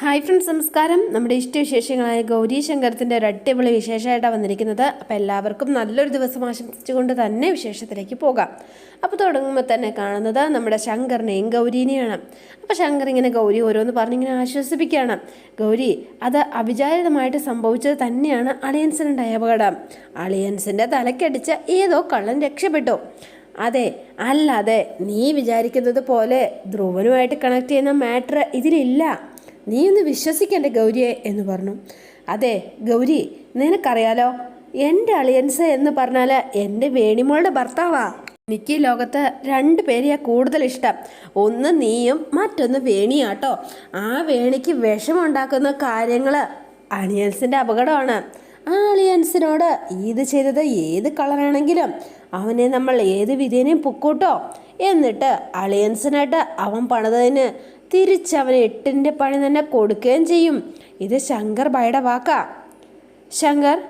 Hi friends നമസ്കാരം. നമ്മുടെ ഇഷ്ടവിശേഷങ്ങളായ ഗൗരി ശങ്കരത്തിന്റെ ഒരു അടിപൊളി വിശേഷമായിട്ടാണ് വന്നിരിക്കുന്നത്. അപ്പോൾ എല്ലാവർക്കും നല്ലൊരു ദിവസം ആശംസിച്ചുകൊണ്ട് തന്നെ വിശേഷത്തിലേക്ക് പോകാം. അപ്പോൾ തുടങ്ങുമ്പോൾ തന്നെ കാണുന്നത് നമ്മുടെ ശങ്കറിനെയും ഗൗരീനെയാണ്. അപ്പോൾ ശങ്കർ ഇങ്ങനെ ഗൗരി ഓരോന്ന് പറഞ്ഞിങ്ങനെ ആശ്വസിപ്പിക്കുകയാണ്. ഗൗരി അത് അവിചാരിതമായിട്ട് സംഭവിച്ചത് തന്നെയാണ് അളിയൻസിനുണ്ടായ അപകടം അളിയൻസിന്റെ തലക്കടിച്ച ഏതോ കള്ളൻ രക്ഷപ്പെട്ടു. അതെ അല്ലാതെ നീ വിചാരിക്കുന്നത് പോലെ ധ്രുവനുമായിട്ട് കണക്ട് ചെയ്യുന്ന മാറ്റർ ഇതിലില്ല. നീ ഒന്ന് വിശ്വസിക്കണ്ടേ ഗൗരിയെ എന്ന് പറഞ്ഞു. അതെ ഗൗരി നിനക്കറിയാലോ എന്റെ അളിയൻസ് എന്ന് പറഞ്ഞാൽ എന്റെ വേണിമോളുടെ ഭർത്താവാ. എനിക്ക് ഈ ലോകത്ത് രണ്ട് പേരെയാ കൂടുതൽ ഇഷ്ടം. ഒന്ന് നീയും മറ്റൊന്ന് വേണിയാട്ടോ ആ വേണിക്ക് വിഷമുണ്ടാക്കുന്ന കാര്യങ്ങൾ അളിയൻസിന്റെ അപകടമാണ്. ആ അളിയൻസിനോട് ഇത് ചെയ്തത് ഏത് കളറാണെങ്കിലും അവനെ നമ്മൾ ഏത് വിധേനയും പൊക്കൂട്ടോ. എന്നിട്ട് അളിയൻസിനായിട്ട് അവൻ പണിതതിന് തിരിച്ചവന് എട്ടിന്റെ പണി തന്നെ കൊടുക്കുകയും ചെയ്യും. ഇത് ശങ്കർ ഭയുടെ വാക്കാ. ശങ്കർ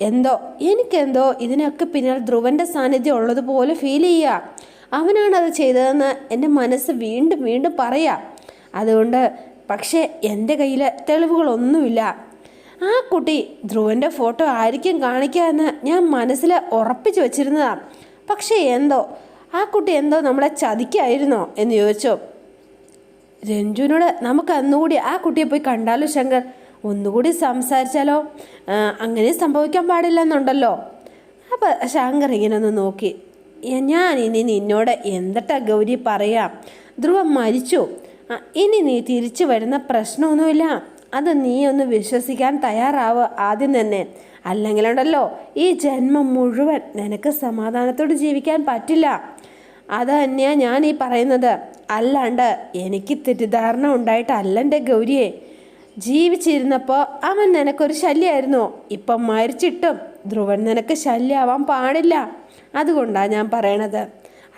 എന്തോ എനിക്കെന്തോ ഇതിനൊക്കെ പിന്നിൽ ധ്രുവന്റെ സാന്നിധ്യം ഉള്ളതുപോലെ ഫീൽ ചെയ്യുക അവനാണ് അത് ചെയ്തതെന്ന് എന്റെ മനസ്സ് വീണ്ടും വീണ്ടും പറയാ. അതുകൊണ്ട് പക്ഷേ എന്റെ കയ്യിൽ തെളിവുകളൊന്നുമില്ല. ആ കുട്ടി ധ്രുവന്റെ ഫോട്ടോ ആയിരിക്കും കാണിക്കുക എന്ന് ഞാൻ മനസ്സിൽ ഉറപ്പിച്ചു വച്ചിരുന്നതാണ് പക്ഷേ എന്തോ ആ കുട്ടി എന്തോ നമ്മളെ ചതിക്കായിരുന്നോ എന്ന് ചോദിച്ചു. രഞ്ജുവിനോട് നമുക്ക് അന്നുകൂടി ആ കുട്ടിയെ പോയി കണ്ടാലോ ശങ്കർ? ഒന്നുകൂടി സംസാരിച്ചാലോ? അങ്ങനെ സംഭവിക്കാൻ പാടില്ല എന്നുണ്ടല്ലോ അപ്പം ശങ്കർ ഇങ്ങനെ ഒന്ന് നോക്കി. ഞാൻ ഇനി നിന്നോട് എന്തട്ടാ ഗൗരി പറയാം? ധ്രുവം മരിച്ചു. ഇനി നീ തിരിച്ചു വരുന്ന പ്രശ്നമൊന്നുമില്ല. അത് നീ ഒന്ന് വിശ്വസിക്കാൻ തയ്യാറാവുക ആദ്യം തന്നെ. അല്ലെങ്കിലുണ്ടല്ലോ ഈ ജന്മം മുഴുവൻ നിനക്ക് സമാധാനത്തോട് ജീവിക്കാൻ പറ്റില്ല. അത് തന്നെയാണ് ഞാൻ ഈ പറയുന്നത്. അല്ലാണ്ട് എനിക്ക് തെറ്റിദ്ധാരണ ഉണ്ടായിട്ടല്ല എന്റെ ഗൗരിയെ. ജീവിച്ചിരുന്നപ്പോൾ അവൻ നിനക്കൊരു ശല്യമായിരുന്നു ഇപ്പം മരിച്ചിട്ടും ധ്രുവൻ നിനക്ക് ശല്യമാവാൻ പാടില്ല. അതുകൊണ്ടാണ് ഞാൻ പറയണത്.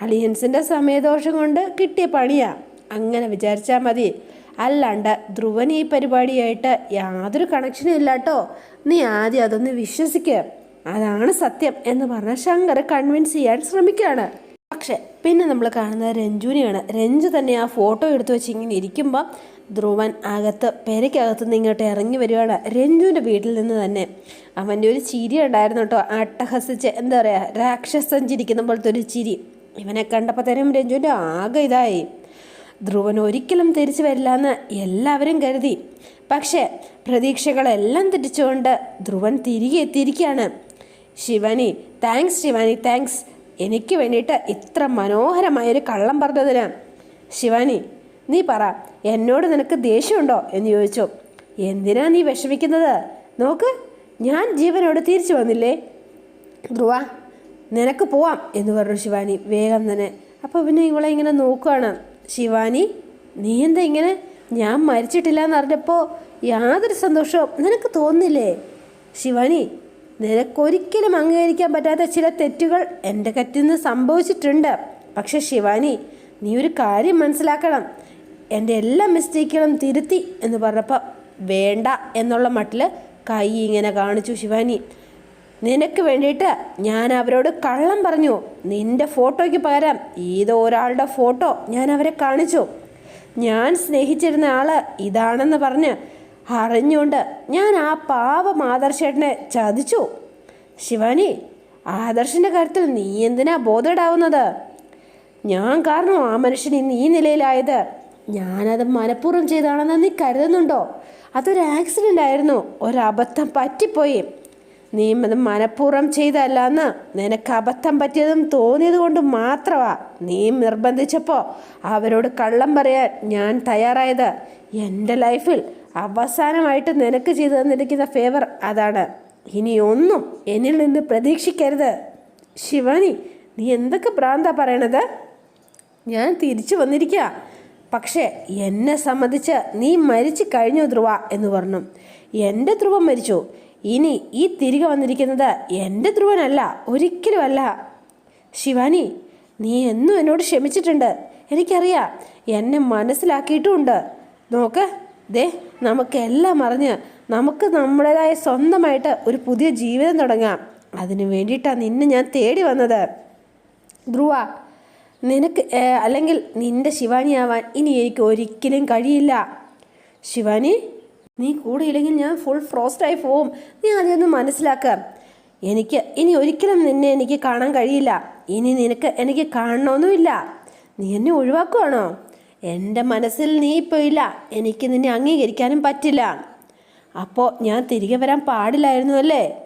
അലിയൻസിന്റെ സമയദോഷം കൊണ്ട് കിട്ടിയ പണിയാ. അങ്ങനെ വിചാരിച്ചാൽ മതി. അല്ലാണ്ട് ധ്രുവൻ ഈ പരിപാടിയായിട്ട് യാതൊരു കണക്ഷനും ഇല്ലാട്ടോ. നീ ആദ്യം അതൊന്ന് വിശ്വസിക്കുക അതാണ് സത്യം എന്ന് പറഞ്ഞ ശങ്കർ കൺവിൻസ് ചെയ്യാൻ ശ്രമിക്കുകയാണ് പക്ഷെ പിന്നെ നമ്മൾ കാണുന്നത് രഞ്ജുവിനെയാണ് രഞ്ജു തന്നെ ആ ഫോട്ടോ എടുത്തു വെച്ച് ഇങ്ങനെ ഇരിക്കുമ്പോൾ ധ്രുവൻ അകത്ത് പെരയ്ക്കകത്ത് നിന്ന് ഇങ്ങോട്ട് ഇറങ്ങി വരികയാണ് രഞ്ജുവിന്റെ വീട്ടിൽ നിന്ന് തന്നെ അവന്റെ ഒരു ചിരി ഉണ്ടായിരുന്നു കേട്ടോ. അട്ടഹസിച്ച് എന്താ പറയുക രാക്ഷസൻ ചിരിക്കുന്ന പോലത്തെ ഒരു ചിരി. ഇവനെ കണ്ടപ്പോൾ തന്നെ രഞ്ജുവിന്റെ ആകെ ഇതായി. ധ്രുവൻ ഒരിക്കലും തിരിച്ചു വരില്ല എന്ന് എല്ലാവരും കരുതി. പക്ഷേ പ്രതീക്ഷകളെല്ലാം തിരിച്ചുകൊണ്ട് ധ്രുവൻ തിരികെ എത്തിയിരിക്കുകയാണ്. ശിവാനി താങ്ക്സ് ശിവാനി താങ്ക്സ് എനിക്ക് വേണ്ടിയിട്ട് ഇത്ര മനോഹരമായൊരു കള്ളം പറഞ്ഞതിന്. ശിവാനി നീ പറ എന്നോട് നിനക്ക് ദേഷ്യമുണ്ടോ? എന്ന് ചോദിച്ചു. എന്തിനാ നീ വിഷമിക്കുന്നത്? നോക്ക് ഞാൻ ജീവനോട് തിരിച്ചു വന്നില്ലേ? ധ്രുവ നിനക്ക് പോവാം എന്ന് പറഞ്ഞു ശിവാനി വേഗം തന്നെ. അപ്പോൾ പിന്നെ ഇവളെ ഇങ്ങനെ നോക്കുകയാണ് ശിവാനി നീ എന്താ ഇങ്ങനെ? ഞാൻ മരിച്ചിട്ടില്ല എന്ന് അറിഞ്ഞപ്പോൾ യാതൊരു സന്തോഷവും നിനക്ക് തോന്നില്ലേ? ശിവാനി നിനക്കൊരിക്കലും അംഗീകരിക്കാൻ പറ്റാത്ത ചില തെറ്റുകൾ എന്റെ കറ്റിൽ നിന്ന് സംഭവിച്ചിട്ടുണ്ട്. പക്ഷെ ശിവാനി നീ ഒരു കാര്യം മനസ്സിലാക്കണം. എന്റെ എല്ലാ മിസ്റ്റേക്കുകളും തിരുത്തി എന്ന് പറഞ്ഞപ്പോൾ വേണ്ട എന്നുള്ള മട്ടിൽ കൈ ഇങ്ങനെ കാണിച്ചു ശിവാനി. നിനക്ക് വേണ്ടിയിട്ട് ഞാൻ അവരോട് കള്ളം പറഞ്ഞു. നിന്റെ ഫോട്ടോയ്ക്ക് പകരം ഏതോ ഒരാളുടെ ഫോട്ടോ ഞാൻ അവരെ കാണിച്ചു. ഞാൻ സ്നേഹിച്ചിരുന്ന ആൾ ഇതാണെന്ന് പറഞ്ഞ് അറിഞ്ഞുകൊണ്ട് ഞാൻ ആ പാവം ആദർശേട്ടനെ ചതിച്ചു. ശിവാനി ആദർശിന്റെ കാര്യത്തിൽ നീ എന്തിനാ ബോധേടാവുന്നത്? ഞാൻ കാരണം ആ മനുഷ്യൻ ഇന്ന് ഈ നിലയിലായത്. ഞാനത് മനഃപൂർവം ചെയ്താണെന്ന് നീ കരുതുന്നുണ്ടോ? അതൊരു ആക്സിഡന്റ് ആയിരുന്നു. ഒരബദ്ധം പറ്റിപ്പോയി. നീ അത് മനഃപൂർവം ചെയ്തല്ല എന്ന് നിനക്ക് അബദ്ധം പറ്റിയതും തോന്നിയത് കൊണ്ട് മാത്രമാ നീ നിർബന്ധിച്ചപ്പോൾ അവരോട് കള്ളം പറയാൻ ഞാൻ തയ്യാറായത്. എന്റെ ലൈഫിൽ അവസാനമായിട്ട് നിനക്ക് ചെയ്തു തന്നിരിക്കുന്ന ഫേവർ അതാണ്. ഇനിയൊന്നും എന്നിൽ നിന്ന് പ്രതീക്ഷിക്കരുത്. ശിവാനി നീ എന്തൊക്കെ ഭ്രാന്താ പറയണത്? ഞാൻ തിരിച്ചു വന്നിരിക്കുക പക്ഷേ എന്നെ സംബന്ധിച്ച് നീ മരിച്ചു കഴിഞ്ഞു ധ്രുവ എന്ന് പറഞ്ഞു. എന്റെ ധ്രുവം മരിച്ചു. ഇനി ഈ തിരികെ വന്നിരിക്കുന്നത് എന്റെ ധ്രുവനല്ല ഒരിക്കലുമല്ല. ശിവാനി നീ എന്നും എന്നോട് ക്ഷമിച്ചിട്ടുണ്ട്. എനിക്കറിയാം എന്നെ മനസ്സിലാക്കിയിട്ടുമുണ്ട്. നോക്ക്. ദേ നമുക്കെല്ലാം അറിഞ്ഞ് നമുക്ക് നമ്മുടേതായ സ്വന്തമായിട്ട് ഒരു പുതിയ ജീവിതം തുടങ്ങാം. അതിനു വേണ്ടിയിട്ടാണ് നിന്നെ ഞാൻ തേടി വന്നത്. ധ്രുവ നിനക്ക് അല്ലെങ്കിൽ നിന്റെ ശിവാനിയാവാൻ ഇനി എനിക്ക് ഒരിക്കലും കഴിയില്ല. ശിവാനി നീ കൂടെ ഇല്ലെങ്കിൽ ഞാൻ ഫുൾ ഫ്രോസ്റ്റായി പോവും. നീ ആദ്യമൊന്ന് മനസ്സിലാക്കുക എനിക്ക് ഇനി ഒരിക്കലും നിന്നെ എനിക്ക് കാണാൻ കഴിയില്ല. ഇനി നിനക്ക് എനിക്ക് കാണണമെന്നുമില്ല. നീ എന്നെ ഒഴിവാക്കുവാണോ? എന്റെ മനസ്സിൽ നീ ഇപ്പോൾ ഇല്ല. എനിക്ക് നിന്നെ അംഗീകരിക്കാനും പറ്റില്ല. അപ്പോൾ ഞാൻ തിരികെ വരാൻ പാടില്ലായിരുന്നു അല്ലേ?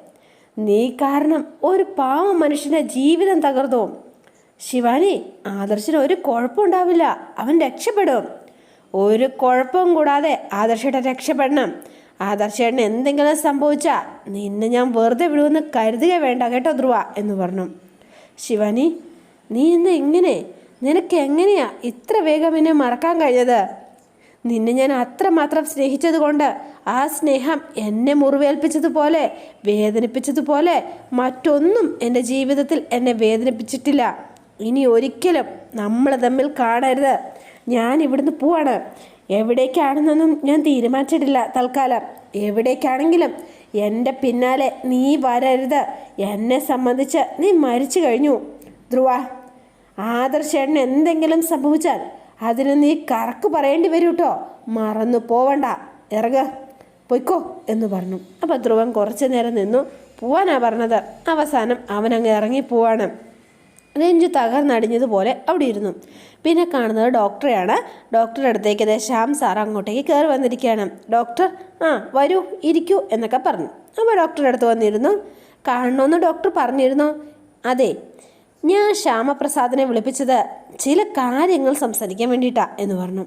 നീ കാരണം ഒരു പാവ മനുഷ്യന്റെ ജീവിതം തകർന്നു. ശിവാനി ആദർശന് ഒരു കുഴപ്പമുണ്ടാവില്ല അവൻ രക്ഷപ്പെടും. ഒരു കുഴപ്പവും കൂടാതെ ആദർശയുടെ രക്ഷപ്പെടണം. ആദർശേട്ടന് എന്തെങ്കിലും സംഭവിച്ചാൽ നിന്നെ ഞാൻ വെറുതെ വിടുമെന്ന് കരുതുക വേണ്ട കേട്ടോ ധ്രുവ എന്ന് പറഞ്ഞു. ശിവാനി നീ ഇന്ന് എങ്ങനെ നിനക്ക് എങ്ങനെയാ ഇത്ര വേഗം എന്നെ മറക്കാൻ കഴിഞ്ഞത്? നിന്നെ ഞാൻ അത്രമാത്രം സ്നേഹിച്ചത് കൊണ്ട് ആ സ്നേഹം എന്നെ മുറിവേൽപ്പിച്ചതുപോലെ വേദനിപ്പിച്ചതുപോലെ മറ്റൊന്നും എന്റെ ജീവിതത്തിൽ എന്നെ വേദനിപ്പിച്ചിട്ടില്ല. ഇനി ഒരിക്കലും നമ്മൾ തമ്മിൽ കാണരുത്. ഞാൻ ഇവിടുന്ന് പോവാണ്. എവിടേക്കാണെന്നൊന്നും ഞാൻ തീരുമാനിച്ചിട്ടില്ല തൽക്കാലം. എവിടേക്കാണെങ്കിലും എന്റെ പിന്നാലെ നീ വരരുത്. എന്നെ സംബന്ധിച്ച് നീ മരിച്ചു കഴിഞ്ഞു. ധ്രുവ. ആദർശേട്ടന് എന്തെങ്കിലും സംഭവിച്ചാൽ അതിന് നീ കറക്ക് പറയേണ്ടി വരും കേട്ടോ മറന്നു പോവണ്ട. ഇറങ്ങ. പൊയ്ക്കോ എന്ന് പറഞ്ഞു. അപ്പം ധ്രുവൻ കുറച്ചു നേരം നിന്നു. പോവാനാ പറഞ്ഞത്. അവസാനം അവനങ്ങ് ഇറങ്ങി പോവാണ്. നെഞ്ചു തകർന്നടിഞ്ഞതുപോലെ അവിടെ ഇരുന്നു. പിന്നെ കാണുന്നത് ഡോക്ടറെയാണ്. ഡോക്ടറുടെ അടുത്തേക്ക് ദേ ശ്യാം സാർ അങ്ങോട്ടേക്ക് കയറി വന്നിരിക്കുകയാണ്. ഡോക്ടർ ആ വരൂ ഇരിക്കൂ എന്നൊക്കെ പറഞ്ഞു. അപ്പോൾ ഡോക്ടറുടെ അടുത്ത് വന്നിരുന്നു. കാണണമെന്ന് ഡോക്ടർ പറഞ്ഞിരുന്നു. അതെ ഞാൻ ശ്യാമപ്രസാദിനെ വിളിപ്പിച്ചത് ചില കാര്യങ്ങൾ സംസാരിക്കാൻ വേണ്ടിയിട്ടാ എന്ന് പറഞ്ഞു.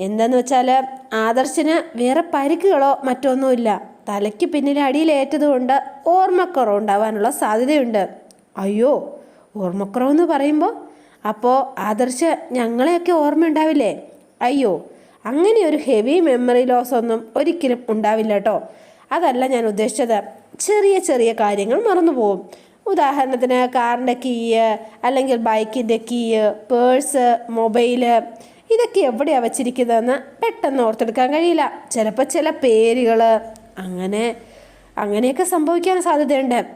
എന്താന്ന് വെച്ചാൽ ആദർശിന് വേറെ പരിക്കുകളോ മറ്റൊന്നുമില്ല. തലയ്ക്ക് പിന്നിൽ അടിയിലേറ്റതുകൊണ്ട് ഓർമ്മക്കുറവ് ഉണ്ടാവാനുള്ള സാധ്യതയുണ്ട്. അയ്യോ ഓർമ്മക്കുറവെന്ന് പറയുമ്പോൾ അപ്പോൾ ആദർശ് ഞങ്ങളെയൊക്കെ ഓർമ്മയുണ്ടാവില്ലേ? അയ്യോ അങ്ങനെ ഒരു ഹെവി മെമ്മറി ലോസ് ഒന്നും ഒരിക്കലും ഉണ്ടാവില്ല കേട്ടോ അതല്ല ഞാൻ ഉദ്ദേശിച്ചത്. ചെറിയ ചെറിയ കാര്യങ്ങൾ മറന്നു പോകും ഉദാഹരണത്തിന് കാറിന്റെ കീയ് അല്ലെങ്കിൽ ബൈക്കിന്റെ കീയ് പേഴ്സ് മൊബൈൽ ഇതൊക്കെ എവിടെയാണ് വച്ചിരിക്കുന്നതെന്ന് പെട്ടെന്ന് ഓർത്തെടുക്കാൻ കഴിയില്ല. ചിലപ്പോൾ ചില പേരുകൾ അങ്ങനെ അങ്ങനെയൊക്കെ സംഭവിക്കാൻ സാധ്യതയുണ്ട്.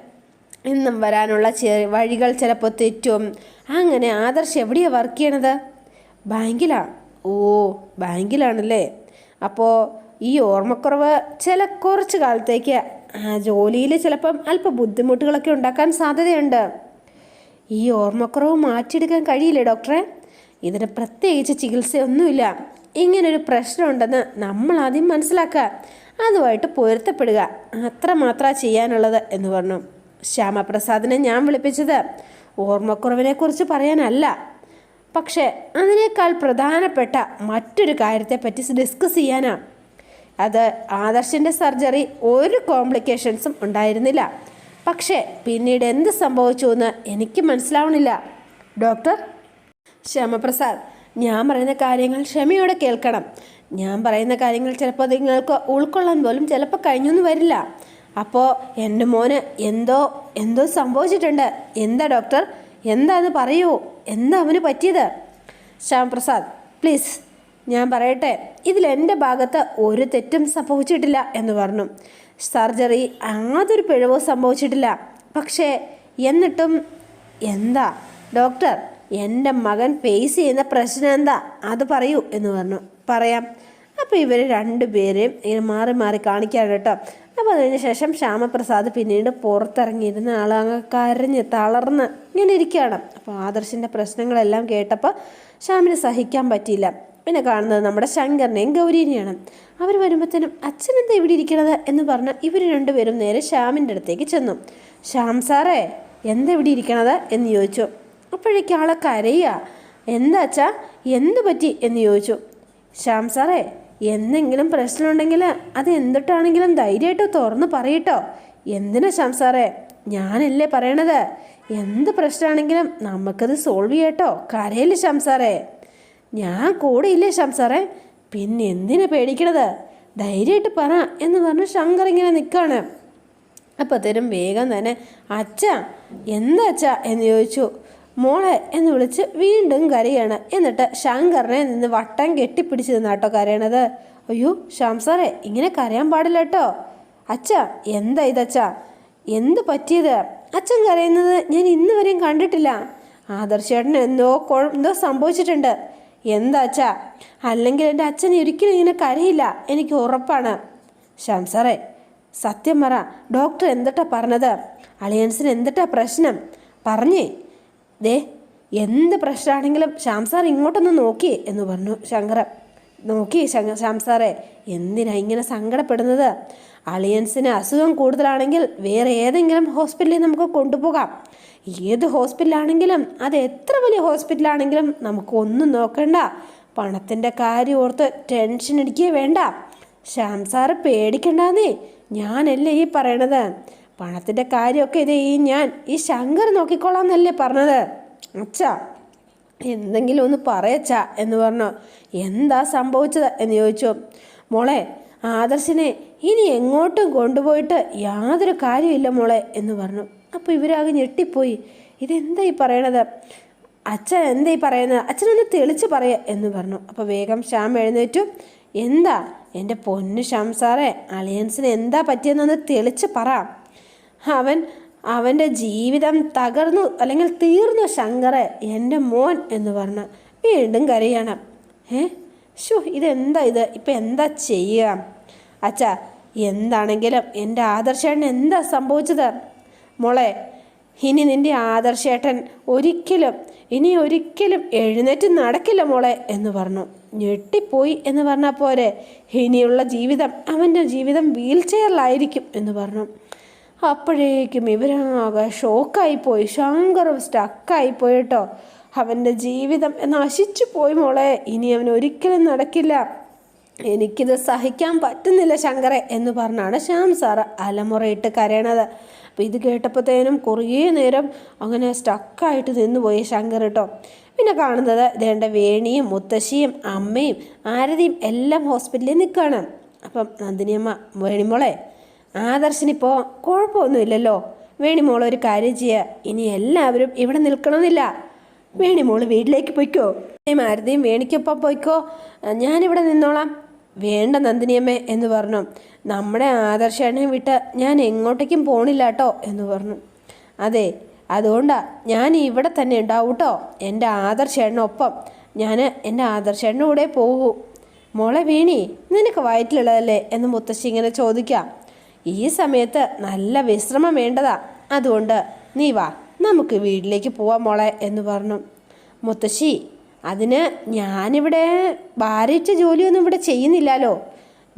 ഇന്നും വരാനുള്ള വഴികൾ ചിലപ്പോൾ തെറ്റും. അങ്ങനെ ആദർശ് എവിടെയാണ് വർക്ക് ചെയ്യണത്? ബാങ്കിലാണ് ഓ ബാങ്കിലാണല്ലേ. അപ്പോൾ ഈ ഓർമ്മക്കുറവ് ചില കുറച്ച് കാലത്തേക്ക് ജോലിയിൽ ചിലപ്പം അല്പം ബുദ്ധിമുട്ടുകളൊക്കെ ഉണ്ടാക്കാൻ സാധ്യതയുണ്ട്. ഈ ഓർമ്മക്കുറവ് മാറ്റിയെടുക്കാൻ കഴിയില്ലേ ഡോക്ടറെ? ഇതിന് പ്രത്യേകിച്ച് ചികിത്സയൊന്നുമില്ല. ഇങ്ങനൊരു പ്രശ്നമുണ്ടെന്ന് നമ്മൾ ആദ്യം മനസ്സിലാക്കുക. അതുമായിട്ട് പൊരുത്തപ്പെടുക. അത്രമാത്രം ചെയ്യാനുള്ളത് എന്ന് പറഞ്ഞു. ശ്യാമപ്രസാദിനെ ഞാൻ വിളിപ്പിച്ചത് ഓർമ്മക്കുറവിനെക്കുറിച്ച് പറയാനല്ല. പക്ഷേ അതിനേക്കാൾ പ്രധാനപ്പെട്ട മറ്റൊരു കാര്യത്തെപ്പറ്റി ഡിസ്കസ് ചെയ്യാനാ. അത് ആദർശിന്റെ സർജറി ഒരു കോംപ്ലിക്കേഷൻസും ഉണ്ടായിരുന്നില്ല. പക്ഷേ പിന്നീട് എന്ത് സംഭവിച്ചു എന്ന് എനിക്ക് മനസ്സിലാവണില്ല. ഡോക്ടർ ശ്യാമപ്രസാദ് ഞാൻ പറയുന്ന കാര്യങ്ങൾ ക്ഷമയോടെ കേൾക്കണം. ഞാൻ പറയുന്ന കാര്യങ്ങൾ ചിലപ്പോൾ നിങ്ങൾക്ക് ഉൾക്കൊള്ളാൻ പോലും ചിലപ്പോൾ കഴിഞ്ഞൊന്നും വരില്ല. അപ്പോൾ എന്റെ മോന് എന്തോ എന്തോ സംഭവിച്ചിട്ടുണ്ട്. എന്താ ഡോക്ടർ? എന്താന്ന് പറയൂ? എന്താ അവന് പറ്റിയത്? ശ്യാമപ്രസാദ് പ്ലീസ് ഞാൻ പറയട്ടെ ഇതിൽ എന്റെ ഭാഗത്ത് ഒരു തെറ്റും സംഭവിച്ചിട്ടില്ല എന്ന് പറഞ്ഞു. സർജറി യാതൊരു പിഴവോ സംഭവിച്ചിട്ടില്ല. പക്ഷേ എന്നിട്ടും എന്താ? ഡോക്ടർ എന്റെ മകൻ ഫേസ് ചെയ്യുന്ന പ്രശ്നം എന്താ? അത് പറയൂ എന്ന് പറഞ്ഞു. പറയാം. അപ്പോൾ ഇവർ രണ്ടുപേരെയും ഇങ്ങനെ മാറി മാറി കാണിക്കാൻ കേട്ടോ. അപ്പോൾ അതിന് ശേഷം ശ്യാമപ്രസാദ് പിന്നീട് പുറത്തിറങ്ങിയിരുന്ന ആളങ്ങ് കരഞ്ഞ് തളർന്ന് ഇങ്ങനെ ഇരിക്കുകയാണ്. അപ്പോൾ ആദർശിന്റെ പ്രശ്നങ്ങളെല്ലാം കേട്ടപ്പോൾ ശ്യാമിന് സഹിക്കാൻ പറ്റിയില്ല. പിന്നെ കാണുന്നത് നമ്മുടെ ശങ്കറിനെയും ഗൗരീനെയാണ്. അവർ വരുമ്പോഴത്തേനും അച്ഛൻ എന്താ ഇവിടെ ഇരിക്കണത് എന്ന് പറഞ്ഞ് ഇവർ രണ്ടുപേരും നേരെ ശ്യാമിന്റെ അടുത്തേക്ക് ചെന്നു. ശ്യാം സാറേ എന്താ ഇവിടെ ഇരിക്കണത് എന്ന് ചോദിച്ചു. അപ്പോഴേക്കും ആളെ കരയുക എന്താ അച്ഛാ എന്ത് പറ്റി എന്ന് ചോദിച്ചു. ശ്യാം സാറേ എന്തെങ്കിലും പ്രശ്നമുണ്ടെങ്കിൽ അത് എന്തിട്ടാണെങ്കിലും ധൈര്യമായിട്ട് തുറന്ന് പറയട്ടോ. എന്തിനാ ശ്യാം സാറേ ഞാനല്ലേ പറയണത്? എന്ത് പ്രശ്നമാണെങ്കിലും നമുക്കത് സോൾവ് ചെയ്യട്ടോ. കരയില്ല ശ്യാം സാറേ. ഞാൻ കൂടെ ഇല്ലേ ശ്യാം പിന്നെ എന്തിനാ പേടിക്കണത്? ധൈര്യമായിട്ട് പറ എന്ന് പറഞ്ഞ് ശങ്കർ ഇങ്ങനെ നിൽക്കുകയാണ് അപ്പോഴത്തേനും വേഗം തന്നെ അച്ഛ എന്താ അച്ഛ? എന്ന് ചോദിച്ചു. മോളെ എന്ന് വിളിച്ച് വീണ്ടും കരയാണ്. എന്നിട്ട് ശങ്കറിനെ നിന്ന് വട്ടം കെട്ടിപ്പിടിച്ച് നിന്നാട്ടോ കരയണത്. അയ്യോ ശ്യാം ഇങ്ങനെ കരയാൻ പാടില്ല കേട്ടോ അച്ഛ എന്താ ഇതച്ഛ എന്ത് പറ്റിയത്? അച്ഛൻ കരയുന്നത് ഞാൻ ഇന്ന് വരെയും കണ്ടിട്ടില്ല. ആദർശേട്ടന് എന്തോ എന്തോ സംഭവിച്ചിട്ടുണ്ട്. എന്താ അച്ഛാ അല്ലെങ്കിൽ എന്റെ അച്ഛൻ ഒരിക്കലും ഇങ്ങനെ കരയില്ല. എനിക്ക് ഉറപ്പാണ്. ശ്യാം സാറേ സത്യം പറ ഡോക്ടർ എന്തിട്ടാ പറഞ്ഞത്? അളിയൻസിന് എന്തിട്ടാ പ്രശ്നം? പറഞ്ഞേ. ദേ എന്ത് പ്രശ്നമാണെങ്കിലും ശ്യാം സാർ ഇങ്ങോട്ടൊന്ന് നോക്കിയേ എന്ന് പറഞ്ഞു ശങ്കർ. നോക്കി ശങ്ക- എന്തിനാ ഇങ്ങനെ സങ്കടപ്പെടുന്നത്? അളിയൻസിന് അസുഖം കൂടുതലാണെങ്കിൽ വേറെ ഏതെങ്കിലും ഹോസ്പിറ്റലിൽ നമുക്ക് കൊണ്ടുപോകാം. ഏത് ഹോസ്പിറ്റലാണെങ്കിലും അത് എത്ര വലിയ ഹോസ്പിറ്റലാണെങ്കിലും നമുക്ക് ഒന്നും നോക്കണ്ട. പണത്തിന്റെ കാര്യം ഓർത്ത് ടെൻഷൻ അടിക്കുക വേണ്ട. ശ്യാം സാറ് പേടിക്കണ്ടെന്നേ ഞാനല്ലേ ഈ പറയണത്. പണത്തിന്റെ കാര്യമൊക്കെ ഇത് ഈ ഞാൻ ഈ ശങ്കർ നോക്കിക്കോളാം എന്നല്ലേ പറഞ്ഞത്. അച്ഛാ എന്തെങ്കിലും ഒന്ന് പറയച്ചാ എന്ന് പറഞ്ഞു. എന്താ സംഭവിച്ചത് എന്ന് ചോദിച്ചു. മോളെ ആദർശിനെ ഇനി എങ്ങോട്ടും കൊണ്ടുപോയിട്ട് യാതൊരു കാര്യമില്ല മോളെ എന്ന് പറഞ്ഞു. അപ്പോൾ ഇവരാകെ ഞെട്ടിപ്പോയി. ഇതെന്താ ഈ പറയണത്? അച്ഛൻ എന്താ ഈ പറയുന്നത്? അച്ഛനൊന്ന് തെളിച്ച് പറയ എന്ന് പറഞ്ഞു. അപ്പോൾ വേഗം ശ്യാം എഴുന്നേറ്റു. എന്താ? എന്റെ പൊന്ന് ശ്യാം സാറേ അളിയൻസിന് എന്താ പറ്റിയെന്നൊന്ന് തെളിച്ച് പറ. അവൻ അവന്റെ ജീവിതം തകർന്നു അല്ലെങ്കിൽ തീർന്നു ശങ്കറെ എന്റെ മോൻ എന്ന് പറഞ്ഞു. വീണ്ടും കരയണം. ഏ? ഷോ ഇതെന്താ ഇത്? ഇപ്പം എന്താ ചെയ്യുക അച്ഛാ എന്താണെങ്കിലും എന്റെ ആദർശേട്ടൻ എന്താ സംഭവിച്ചത്? മോളെ ഇനി നിന്റെ ആദർശേട്ടൻ ഒരിക്കലും ഇനി ഒരിക്കലും എഴുന്നേറ്റ് നടക്കില്ല മോളെ എന്ന് പറഞ്ഞു. ഞെട്ടിപ്പോയി എന്ന് പറഞ്ഞാൽ പോരെ ഇനിയുള്ള ജീവിതം അവന്റെ ജീവിതം വീൽ ചെയറിലായിരിക്കും എന്ന് പറഞ്ഞു. അപ്പോഴേക്കും ഇവരാകെ ഷോക്കായിപ്പോയി ശങ്കറും സ്റ്റക്കായിപ്പോയി കേട്ടോ. അവന്റെ ജീവിതം നശിച്ചു പോയി മോളെ ഇനി അവൻ ഒരിക്കലും നടക്കില്ല. എനിക്കിത് സഹിക്കാൻ പറ്റുന്നില്ല ശങ്കറെ എന്ന് പറഞ്ഞാണ് ശ്യാം സാറ് അലമുറയിട്ട് കരയണത്. അപ്പോൾ ഇത് കേട്ടപ്പോഴത്തേനും കുറേ നേരം അങ്ങനെ സ്റ്റക്കായിട്ട് നിന്നുപോയി ശങ്കർ കേട്ടോ പിന്നെ കാണുന്നത് ഇതേണ്ട വേണിയും മുത്തശ്ശിയും അമ്മയും ആരതിയും എല്ലാം ഹോസ്പിറ്റലിൽ നിൽക്കുകയാണ്. അപ്പം നന്ദിനിയമ്മ വേണിമോളെ ആദർശനിപ്പോൾ കുഴപ്പമൊന്നുമില്ലല്ലോ? വേണിമോൾ ഒരു കാര്യം ചെയ്യുക ഇനി എല്ലാവരും ഇവിടെ നിൽക്കണമെന്നില്ല. വേണിമോൾ വീട്ടിലേക്ക് പോയിക്കോ. മാരുതിയും വേണിക്കൊപ്പം പോയിക്കോ. ഞാനിവിടെ നിന്നോളാം. വേണ്ട നന്ദിനിയമ്മേ എന്ന് പറഞ്ഞു. നമ്മുടെ ആദർശനെ വിട്ട് ഞാൻ എങ്ങോട്ടേക്കും പോണില്ല കേട്ടോ എന്ന് പറഞ്ഞു. അതെ അതുകൊണ്ടാ ഞാൻ ഇവിടെ തന്നെ ഉണ്ടാവും കേട്ടോ എന്റെ ആദർശേട്ടനൊപ്പം ഞാൻ എന്റെ ആദർശേട്ടന്റെ കൂടെ പോകൂ. മോളെ വീണി നിനക്ക് വയറ്റിലുള്ളതല്ലേ? എന്ന് മുത്തശ്ശി ഇങ്ങനെ ചോദിക്കാം. ഈ സമയത്ത് നല്ല വിശ്രമം വേണ്ടതാ. അതുകൊണ്ട് നീ വാ നമുക്ക് വീട്ടിലേക്ക് പോവാം മോളെ എന്ന് പറഞ്ഞു. മുത്തശ്ശി അതിന് ഞാനിവിടെ ഭാരിച്ച ജോലിയൊന്നും ഇവിടെ ചെയ്യുന്നില്ലല്ലോ.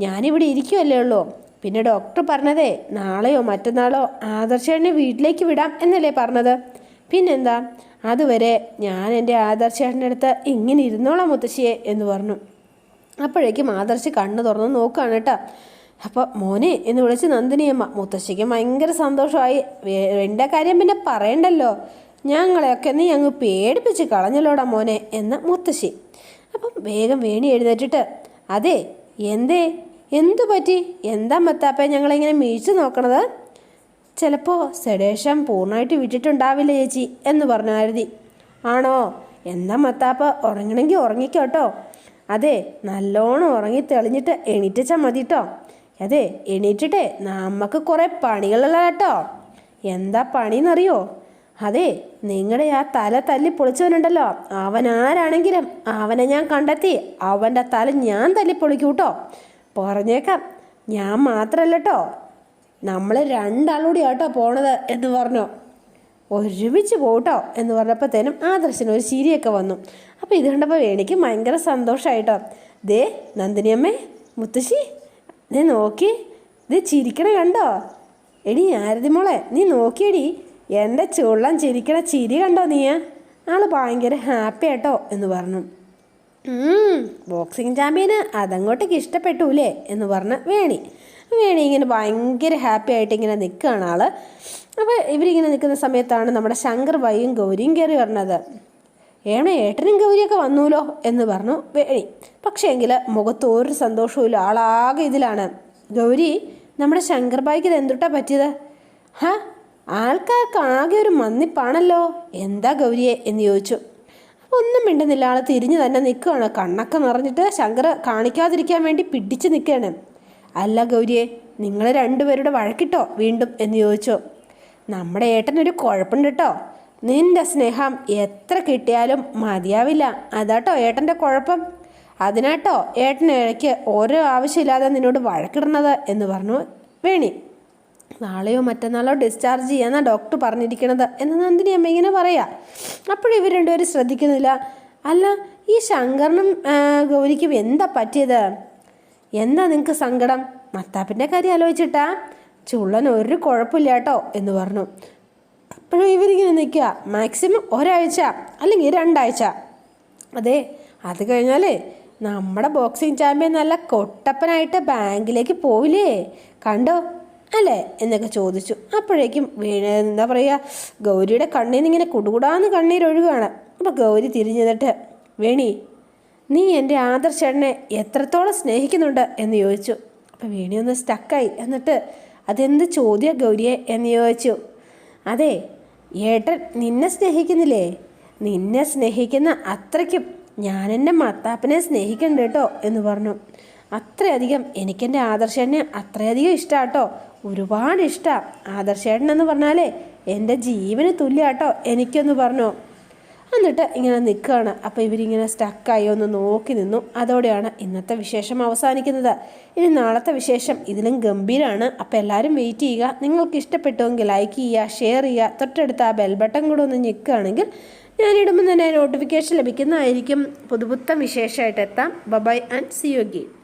ഞാനിവിടെ ഇരിക്കുമല്ലേ ഉള്ളൂ. പിന്നെ ഡോക്ടർ പറഞ്ഞതേ നാളെയോ മറ്റന്നാളോ ആദർശേട്ടനെ വീട്ടിലേക്ക് വിടാം എന്നല്ലേ പറഞ്ഞത്. പിന്നെന്താ? അതുവരെ ഞാൻ എന്റെ ആദർശേട്ടന്റെ അടുത്ത് ഇങ്ങനെ ഇരുന്നോളാം മുത്തശ്ശിയെ എന്ന് പറഞ്ഞു. അപ്പോഴേക്കും ആദർശ് കണ്ണ് തുറന്ന് നോക്കുകയാണ് കേട്ടോ. അപ്പോൾ മോനെ എന്ന് വിളിച്ച് നന്ദിനിയമ്മ മുത്തശ്ശിക്ക് ഭയങ്കര സന്തോഷമായി. എന്റെ കാര്യം പിന്നെ പറയണ്ടല്ലോ. ഞങ്ങളെയൊക്കെ നീ അങ്ങ് പേടിപ്പിച്ച് കളഞ്ഞല്ലോടാ മോനെ എന്ന് മുത്തശ്ശി. അപ്പം വേഗം വേണി എഴുന്നേറ്റിട്ട് അതെ എന്തേ? എന്തു പറ്റി? എന്താ മത്താപ്പ ഞങ്ങളിങ്ങനെ മീഴ്ച്ചു നോക്കണത്? ചിലപ്പോൾ സെഡേഷൻ പൂർണമായിട്ട് വിട്ടിട്ടുണ്ടാവില്ല ചേച്ചി? എന്ന് പറഞ്ഞു ആണോ? എന്താ മത്താപ്പ ഉറങ്ങണമെങ്കിൽ ഉറങ്ങിക്കോട്ടോ. അതെ നല്ലോണം ഉറങ്ങി തെളിഞ്ഞിട്ട് എണീറ്റച്ചാൽ മതി കേട്ടോ അതെ എണീറ്റിട്ടേ നമുക്ക് കുറേ പണികളുള്ള കേട്ടോ എന്താ പണിയെന്നറിയോ അതെ നിങ്ങളുടെ ആ തല തല്ലി പൊളിച്ചവനുണ്ടല്ലോ. അവൻ ആരാണെങ്കിലും അവനെ ഞാൻ കണ്ടെത്തി അവന്റെ തല ഞാൻ തല്ലി പൊളിക്കൂ കേട്ടോ പറഞ്ഞേക്കാം ഞാൻ മാത്രമല്ല കേട്ടോ നമ്മൾ രണ്ടാളൂടി ആട്ടോ പോണത് എന്ന് പറഞ്ഞു. ഒരുമിച്ച് പോട്ടോ എന്ന് പറഞ്ഞപ്പോഴത്തേനും ആദർശന് ഒരു ചിരിയൊക്കെ വന്നു. അപ്പോൾ ഇത് കണ്ടപ്പോൾ എനിക്ക് ഭയങ്കര സന്തോഷമായിട്ടോ ദേ നന്ദിനിയമ്മേ മുത്തശ്ശി നീ നോക്കി. ദേ ചിരിക്കണ കണ്ടോ? എടി ആരതി മോളെ നീ നോക്കിയടി. എന്റെ ചുള്ളം ചിരിക്കണ ചിരി കണ്ടോ നീ? ആൾ ഭയങ്കര ഹാപ്പി ആട്ടോ എന്ന് പറഞ്ഞു. ബോക്സിങ് ചാമ്പ്യന് അതങ്ങോട്ടേക്ക് ഇഷ്ടപ്പെട്ടൂലേ എന്ന് പറഞ്ഞ് വേണി. വേണി ഇങ്ങനെ ഭയങ്കര ഹാപ്പി ആയിട്ട് ഇങ്ങനെ നിൽക്കുകയാണ് ആൾ. അപ്പോൾ ഇവരിങ്ങനെ നിൽക്കുന്ന സമയത്താണ് നമ്മുടെ ശങ്കർ വൈയും ഗൗരിയും കയറി പറഞ്ഞത് ഏണ ഏട്ടനും ഗൗരിയൊക്കെ വന്നൂലോ? എന്ന് പറഞ്ഞു വേണി. പക്ഷേ എങ്കിൽ മുഖത്ത് ഒരു സന്തോഷവും ആളാകെ ഇതിലാണ്. ഗൗരി നമ്മുടെ ശങ്കർ ബായിക്ക് ഇത് എന്തുട്ടാ പറ്റിയത്? ഹാ ആൾക്കാർക്ക് ആകെ ഒരു മന്നിപ്പാണല്ലോ? എന്താ ഗൗരിയെ എന്ന് ചോദിച്ചു. ഒന്നും മിണ്ടുന്നില്ല. ആൾ തിരിഞ്ഞു തന്നെ നിൽക്കുകയാണ്. കണ്ണൊക്കെ നിറഞ്ഞിട്ട് ശങ്കർ കാണിക്കാതിരിക്കാൻ വേണ്ടി പിടിച്ച് നിൽക്കുകയാണ്. അല്ല ഗൗരിയെ നിങ്ങൾ രണ്ടുപേരുടെ വഴക്കിട്ടോ വീണ്ടും എന്ന് ചോദിച്ചു. നമ്മുടെ ഏട്ടനൊരു കുഴപ്പമുണ്ട് കേട്ടോ നിന്റെ സ്നേഹം എത്ര കിട്ടിയാലും മതിയാവില്ല. അതാട്ടോ ഏട്ടന്റെ കുഴപ്പം. അതിനാട്ടോ ഏട്ടൻ ഇടയ്ക്ക് ഓരോ ആവശ്യമില്ലാതെ നിന്നോട് വഴക്കിടുന്നത് എന്ന് പറഞ്ഞു വേണി. നാളെയോ മറ്റന്നാളോ ഡിസ്ചാർജ് ചെയ്യാന്നാ ഡോക്ടർ പറഞ്ഞിരിക്കണത് എന്ന് നന്ദിനി അമ്മ ഇങ്ങനെ പറയാ. അപ്പോഴും ഇവർ രണ്ടുപേരും ശ്രദ്ധിക്കുന്നില്ല. അല്ല ഈ ശങ്കറിനും ഗൗരിക്കും എന്താ പറ്റിയത്? എന്താ നിങ്ങൾക്ക് സങ്കടം? മത്താപ്പിന്റെ കാര്യം ആലോചിച്ചിട്ടാ? ചുള്ളൻ ഒരു കുഴപ്പമില്ല കേട്ടോ എന്ന് പറഞ്ഞു. അപ്പോഴും ഇവരിങ്ങനെ നിൽക്കുക. മാക്സിമം ഒരാഴ്ച അല്ലെങ്കിൽ രണ്ടാഴ്ച. അതെ അത് കഴിഞ്ഞാലേ നമ്മുടെ ബോക്സിംഗ് ചാമ്പ്യൻ നല്ല കൊട്ടപ്പനായിട്ട് ബാങ്കിലേക്ക് പോവില്ലേ? കണ്ടോ? അല്ലേ? എന്നൊക്കെ ചോദിച്ചു. അപ്പോഴേക്കും വീണ എന്താ പറയുക ഗൗരിയുടെ കണ്ണിൽ നിന്ന് ഇങ്ങനെ കുടുകുടാന്ന് കണ്ണീരൊഴുകാണ് അപ്പോൾ ഗൗരി തിരിഞ്ഞിട്ട് വേണി നീ എന്റെ ആദർശേട്ടനെ എത്രത്തോളം സ്നേഹിക്കുന്നുണ്ട്? എന്ന് ചോദിച്ചു. അപ്പോൾ വേണി ഒന്ന് സ്റ്റക്കായി എന്നിട്ട് അതെന്ത് ചോദ്യ ഗൗരിയെ? എന്ന് ചോദിച്ചു. അതെ ഏട്ടൻ നിന്നെ സ്നേഹിക്കുന്നില്ലേ? നിന്നെ സ്നേഹിക്കുന്ന അത്രയ്ക്കും ഞാൻ എന്റെ മത്താപ്പനെ സ്നേഹിക്കണ്ട കേട്ടോ എന്ന് പറഞ്ഞു. അത്രയധികം എനിക്കെന്റെ ആദർശേനെ അത്രയധികം ഇഷ്ടമാണ് കേട്ടോ ഒരുപാട് ഇഷ്ടമാണ് ആദർശേട്ടൻ എന്ന് പറഞ്ഞാലേ എന്റെ ജീവന് തുല്യാട്ടോ എനിക്കൊന്ന് പറഞ്ഞോ. എന്നിട്ട് ഇങ്ങനെ നിൽക്കുകയാണ് അപ്പോൾ ഇവരിങ്ങനെ സ്റ്റക്കായി ഒന്ന് നോക്കി നിന്നു. അതോടെയാണ് ഇന്നത്തെ വിശേഷം അവസാനിക്കുന്നത്. ഇനി നാളത്തെ വിശേഷം ഇതിലും ഗംഭീരമാണ് അപ്പോൾ എല്ലാവരും വെയിറ്റ് ചെയ്യുക. നിങ്ങൾക്ക് ഇഷ്ടപ്പെട്ടുവെങ്കിൽ ലൈക്ക് ചെയ്യുക ഷെയർ ചെയ്യുക. തൊട്ടടുത്ത ആ ബെൽ ബട്ടൺ കൂടെ ഒന്ന് ഞെക്കുകയാണെങ്കിൽ ഞാനിടുമ്പോൾ തന്നെ നോട്ടിഫിക്കേഷൻ ലഭിക്കുന്നതായിരിക്കും. പുതുപുത്തം വിശേഷമായിട്ട് എത്താം. Bye bye and see you again